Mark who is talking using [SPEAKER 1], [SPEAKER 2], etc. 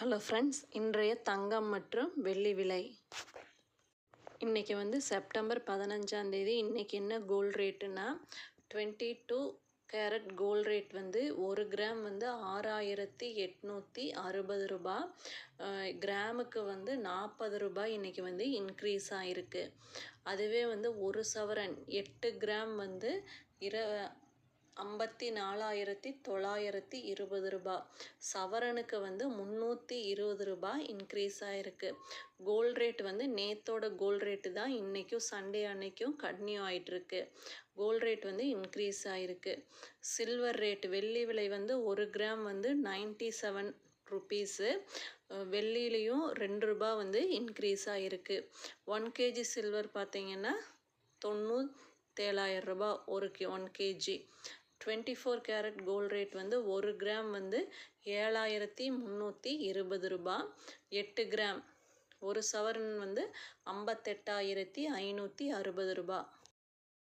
[SPEAKER 1] Hello friends இன்றைய தங்கம் மற்றும் வெள்ளி விலை. இன்றைக்கி வந்து செப்டம்பர் பதினஞ்சாந்தேதி இன்றைக்கி என்ன gold ரேட்டுனா twenty two carat gold rate வந்து ஒரு கிராம் வந்து ஆறாயிரத்தி எட்நூற்றி அறுபது ரூபா. கிராமுக்கு வந்து நாற்பது ரூபாய் இன்றைக்கி வந்து இன்க்ரீஸ் ஆகிருக்கு அதுவே வந்து ஒரு சவரன் எட்டு கிராம் வந்து இர ஐம்பத்தி நாலாயிரத்தி தொள்ளாயிரத்தி இருபது ரூபாய் சவரனுக்கு வந்து முந்நூற்றி இருபது ரூபாய் இன்க்ரீஸ் ஆகிருக்கு கோல்ட் ரேட் வந்து நேத்தோட கோல்ட் ரேட்டு தான் இன்றைக்கும் சண்டே அன்னைக்கும் கன்டினியூ ஆகிட்டுருக்கு கோல்ட் ரேட் வந்து இன்க்ரீஸ் ஆகிருக்கு சில்வர் ரேட் வெள்ளி விலை வந்து ஒரு கிராம் வந்து நைன்ட்டி செவன் ருபீஸு வெள்ளிலையும் ரெண்டு ரூபா வந்து இன்க்ரீஸ் ஆகிருக்கு ஒன் கேஜி சில்வர் பார்த்தீங்கன்னா தொண்ணூத்தேழாயிரம் ரூபா ஒரு K one KG twenty four carat gold rate வந்து ஒரு கிராம் வந்து ஏழாயிரத்தி முந்நூற்றி இருபது ரூபா. எட்டு கிராம் ஒரு சவரன் வந்து ஐம்பத்தெட்டாயிரத்தி ஐநூற்றி அறுபது ரூபா.